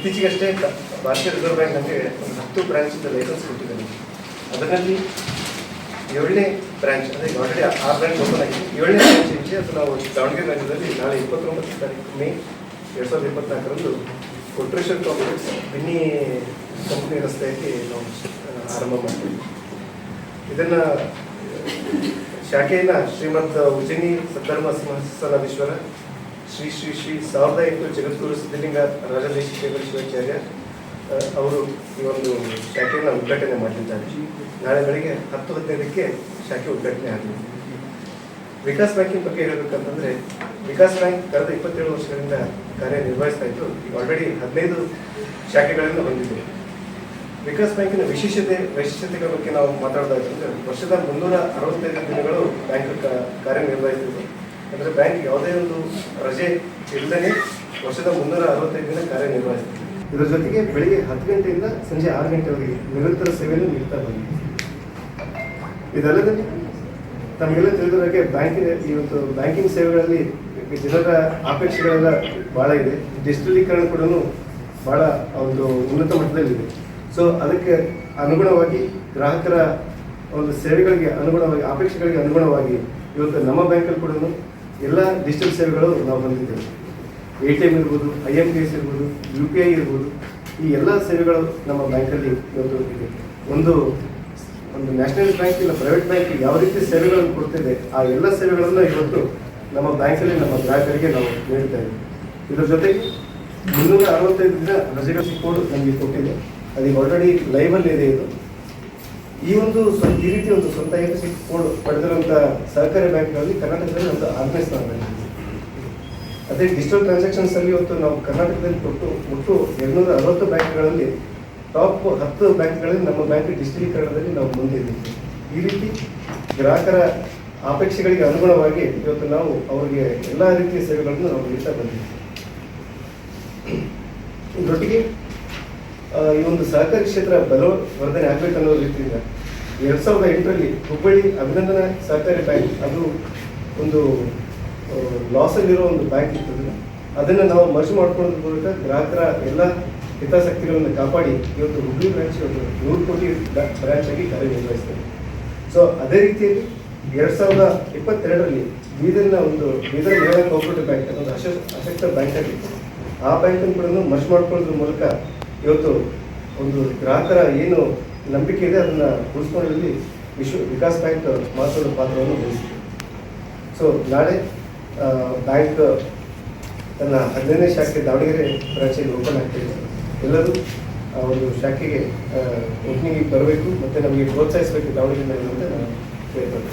ಇತ್ತೀಚೆಗಷ್ಟೇ ಭಾರತೀಯ reserve bank ನಮಗೆ ಒಂದು ಹತ್ತು ಬ್ರಾಂಚಿಂದ ಲೈಸೆನ್ಸ್ ಕೊಟ್ಟಿದ್ದಾರೆ ಅದರಲ್ಲಿ ಏಳನೇ ಬ್ರಾಂಚ್ ಅಂದರೆ ಆಲ್ರೆಡಿ ಆರು ಬ್ರಾಂಚ್ ಓಪನ್ ಆಗಿದೆ. ಏಳನೇ ಬ್ರಾಂಚ್ ಇದೆ ಅದು ನಾವು ದಾವಣಗೆರೆ ರಾಜ್ಯದಲ್ಲಿ ನಾಳೆ ಇಪ್ಪತ್ತೊಂಬತ್ತು ತಾರೀಕು ಮೇ ಎರಡು ಸಾವಿರದ ಇಪ್ಪತ್ನಾಲ್ಕರಂದು ಕೊಟ್ರೇಶ್ವರ್ ಕಾಂಪ್ಲೆಕ್ಸ್ ಬಿನ್ನಿ ಕಂಪನಿ ರಸ್ತೆಯಲ್ಲಿ ನಾವು ಆರಂಭ ಮಾಡ್ತೀವಿ. ಇದನ್ನು ಶಾಖೆಯನ್ನು ಶ್ರೀಮಂತ ಉಜಿನಿ ಸದ್ಧರ್ಮ ಸಿಂಹಾಸನಾಧೀಶ್ವರ ಶ್ರೀ ಶ್ರೀ ಶ್ರೀ ಸಾವಿರದ ಎಂಟು ಜಗದ್ಗುರು ಸಿದ್ಧಲಿಂಗ ರಾಜದೇಶಿಕೇಂದ್ರ ಶಿವಾಚಾರ್ಯ ಅವರು ಈ ಒಂದು ಶಾಖೆಯನ್ನು ಉದ್ಘಾಟನೆ ಮಾಡಲಿದ್ದಾರೆ ನಾಳೆ ಬೆಳಿಗ್ಗೆ ಹತ್ತು ಹದಿನೈದಕ್ಕೆ ಶಾಖೆ ಉದ್ಘಾಟನೆ ಆಗಲಿದೆ ವಿಕಾಸ್ ಬ್ಯಾಂಕಿನ ಬಗ್ಗೆ ಹೇಳಬೇಕಂತಂದ್ರೆ, ವಿಕಾಸ್ ಬ್ಯಾಂಕ್ ಕಳೆದ ಇಪ್ಪತ್ತೇಳು ವರ್ಷಗಳಿಂದ ಕಾರ್ಯನಿರ್ವಹಿಸ್ತಾ ಈಗ ಆಲ್ರೆಡಿ ಹದಿನೈದು ಶಾಖೆಗಳನ್ನು ಹೊಂದಿದೆ. ವಿಕಾಸ್ ಬ್ಯಾಂಕಿನ ವಿಶೇಷತೆ, ವೈಶಿಷ್ಟ್ಯತೆಗಳ ಬಗ್ಗೆ ನಾವು ಮಾತಾಡೋದಾದ್ರೆ ವರ್ಷದ ಮುನ್ನೂರ ಅರವತ್ತೈದು ದಿನಗಳು ಬ್ಯಾಂಕ್ ಕಾರ್ಯನಿರ್ವಹಿಸಿದ್ದು ಅಂದರೆ ಬ್ಯಾಂಕ್ ಯಾವುದೇ ಒಂದು ರಜೆ ಇಲ್ಲದೇ ವರ್ಷದ ಮುನ್ನೂರ ಅರವತ್ತೈದು ದಿನ ಕಾರ್ಯನಿರ್ವಹಿಸ್ತಿದೆ ಇದರ ಜೊತೆಗೆ ಬೆಳಿಗ್ಗೆ ಹತ್ತು ಗಂಟೆಯಿಂದ ಸಂಜೆ ಆರು ಗಂಟೆವರೆಗೆ ನಿರಂತರ ಸೇವೆಯನ್ನು ನೀಡ್ತಾ ಬಂದಿದೆ. ಇದಲ್ಲದೆ ತಮಗೆಲ್ಲ ತಿಳಿದ ಹಾಗೆ ಬ್ಯಾಂಕಿನ ಇವತ್ತು ಬ್ಯಾಂಕಿಂಗ್ ಸೇವೆಗಳಲ್ಲಿ ಜನರ ಅಪೇಕ್ಷೆಗಳೆಲ್ಲ ಭಾಳ ಇದೆ. ಡಿಜಿಟಲೀಕರಣ ಕೂಡ ಭಾಳ ಒಂದು ಉನ್ನತ ಮಟ್ಟದಲ್ಲಿದೆ. ಸೊ ಅದಕ್ಕೆ ಅನುಗುಣವಾಗಿ ಗ್ರಾಹಕರ ಒಂದು ಸೇವೆಗಳಿಗೆ ಅನುಗುಣವಾಗಿ ಅಪೇಕ್ಷೆಗಳಿಗೆ ಅನುಗುಣವಾಗಿ ಇವತ್ತು ನಮ್ಮ ಬ್ಯಾಂಕಲ್ಲಿ ಕೂಡ ಎಲ್ಲ ಡಿಜಿಟಲ್ ಸೇವೆಗಳು ನಾವು ಹೊಂದಿದ್ದೇವೆ. ಎ ಟಿ ಎಂ ಇರ್ಬೋದು ಐ ಎಂ ಪಿ ಎಸ್ ಇರ್ಬೋದು ಯು ಪಿ ಐ ಇರ್ಬೋದು, ಈ ಎಲ್ಲ ಸೇವೆಗಳು ನಮ್ಮ ಬ್ಯಾಂಕಲ್ಲಿ ಇವತ್ತು ಒಂದು ಒಂದು ನ್ಯಾಷನಲ್ ಬ್ಯಾಂಕ್ ಇಲ್ಲ ಪ್ರೈವೇಟ್ ಬ್ಯಾಂಕ್ ಯಾವ ರೀತಿ ಸೇವೆಗಳನ್ನು ಕೊಡ್ತಿದೆ, ಆ ಎಲ್ಲ ಸೇವೆಗಳನ್ನು ಇವತ್ತು ನಮ್ಮ ಬ್ಯಾಂಕಲ್ಲಿ ನಮ್ಮ ಗ್ರಾಹಕರಿಗೆ ನಾವು ನೀಡ್ತಾ ಇದ್ದೀವಿ. ಇದರ ಜೊತೆಗೆ ಮುನ್ನೂರ ಅರವತ್ತೈದು ದಿನ ರಜೆಗಳ ಕೋಡ್ ನಮಗೆ ಕೊಟ್ಟಿದೆ. ಅದೀಗ ಆಲ್ರೆಡಿ ಲೈವಲ್ಲಿ ಇದೆ ಇದು. ಈ ಒಂದು ಈ ರೀತಿ ಒಂದು ಸ್ವಂತ ಎಫ್ ಕೋಡ್ ಪಡೆದಿರುವಂಥ ಸಹಕಾರಿ ಬ್ಯಾಂಕ್ಗಳಲ್ಲಿ ಕರ್ನಾಟಕದಲ್ಲಿ ಒಂದು ಆರ್ಗನೈಸ್ ಮಾಡಬೇಕು ಅದೇ ಡಿಜಿಟಲ್ ಟ್ರಾನ್ಸಾಕ್ಷನ್ಸ್ ಅಲ್ಲಿ ಇವತ್ತು ನಾವು ಕರ್ನಾಟಕದಲ್ಲಿ ಕೊಟ್ಟು ಒಟ್ಟು ಎರಡ್ನೂರ ಅರವತ್ತು ಬ್ಯಾಂಕ್ಗಳಲ್ಲಿ ಟಾಪ್ ಹತ್ತು ಬ್ಯಾಂಕ್ಗಳಲ್ಲಿ ನಮ್ಮ ಬ್ಯಾಂಕ್ ಡಿಜಿಟಲೀಕರಣದಲ್ಲಿ ನಾವು ಮುಂದೆ ಇದ್ದೀವಿ. ಈ ರೀತಿ ಗ್ರಾಹಕರ ಅಪೇಕ್ಷೆಗಳಿಗೆ ಅನುಗುಣವಾಗಿ ಇವತ್ತು ನಾವು ಅವರಿಗೆ ಎಲ್ಲ ರೀತಿಯ ಸೇವೆಗಳನ್ನು ನಾವು ನೀಡ್ತಾ ಬಂದಿದ್ದೀವಿ. ಇದರೊಟ್ಟಿಗೆ ಈ ಒಂದು ಸಹಕಾರಿ ಕ್ಷೇತ್ರ ಬಲವರ್ಧನೆ ಆಗ್ಬೇಕನ್ನೋ ರೀತಿಯಿಂದ ಎರಡ್ ಸಾವಿರದ ಎಂಟರಲ್ಲಿ ಹುಬ್ಬಳ್ಳಿ ಅಭಿನಂದನಾ ಸಹಕಾರಿ ಬ್ಯಾಂಕ್, ಅದು ಒಂದು ಲಾಸ್ ಅಲ್ಲಿರೋ ಒಂದು ಬ್ಯಾಂಕ್ ಇತ್ತು ಅದನ್ನು. ನಾವು ಮರ್ಜ್ ಮಾಡ್ಕೊಳ್ಳೋದ್ರ ಮೂಲಕ ಗ್ರಾಹಕರ ಎಲ್ಲ ಹಿತಾಸಕ್ತಿಗಳನ್ನು ಕಾಪಾಡಿ ಇವತ್ತು ಹುಬ್ಬಳ್ಳಿ ಬ್ರಾಂಚ್ ಒಂದು ನೂರು ಕೋಟಿ ಬ್ರಾಂಚ್ ಆಗಿ ಕಾರ್ಯನಿರ್ವಹಿಸ್ತದೆ ಸೊ ಅದೇ ರೀತಿಯಲ್ಲಿ ಎರಡ್ ಸಾವಿರದ ಇಪ್ಪತ್ತೆರಡರಲ್ಲಿ ಬೀದರ್ನ ಒಂದು, ಬೀದರ್ ಮಹಿಳಾ ಕೋಪರೇಟಿವ್ ಬ್ಯಾಂಕ್ ಅಶ ಅಶಕ್ತ ಬ್ಯಾಂಕ್ ಆಗಿತ್ತು. ಆ ಬ್ಯಾಂಕನ್ನು ಕೂಡ ಮರ್ಜ್ ಮಾಡ್ಕೊಳ್ಳೋದ್ರ ಮೂಲಕ ಇವತ್ತು ಒಂದು ಗ್ರಾಹಕರ ಏನು ನಂಬಿಕೆ ಇದೆ, ಅದನ್ನು ಉಳಿಸ್ಕೊಳ್ಳೋದ್ರಲ್ಲಿ ವಿಶ್ವ ವಿಕಾಸ್ ಬ್ಯಾಂಕ್ ಮಹತ್ವದ ಪಾತ್ರವನ್ನು ವಹಿಸಿದೆ ಸೊ ನಾಳೆ ಬ್ಯಾಂಕ್ ತನ್ನ ಹದಿನೈದನೇ ಶಾಖೆ ದಾವಣಗೆರೆ ಬ್ರಾಂಚಲ್ಲಿ ಓಪನ್ ಆಗ್ತಿದೆ ಎಲ್ಲರೂ ಆ ಒಂದು ಶಾಖೆಗೆ ಓಪನಿಂಗಿಗೆ ಬರಬೇಕು, ಮತ್ತು ನಮಗೆ ಪ್ರೋತ್ಸಾಹಿಸಬೇಕು ದಾವಣಗೆರೆ ಅಂತ ನಾನು ಕೇಳ್ಕೊಳ್ತೀನಿ.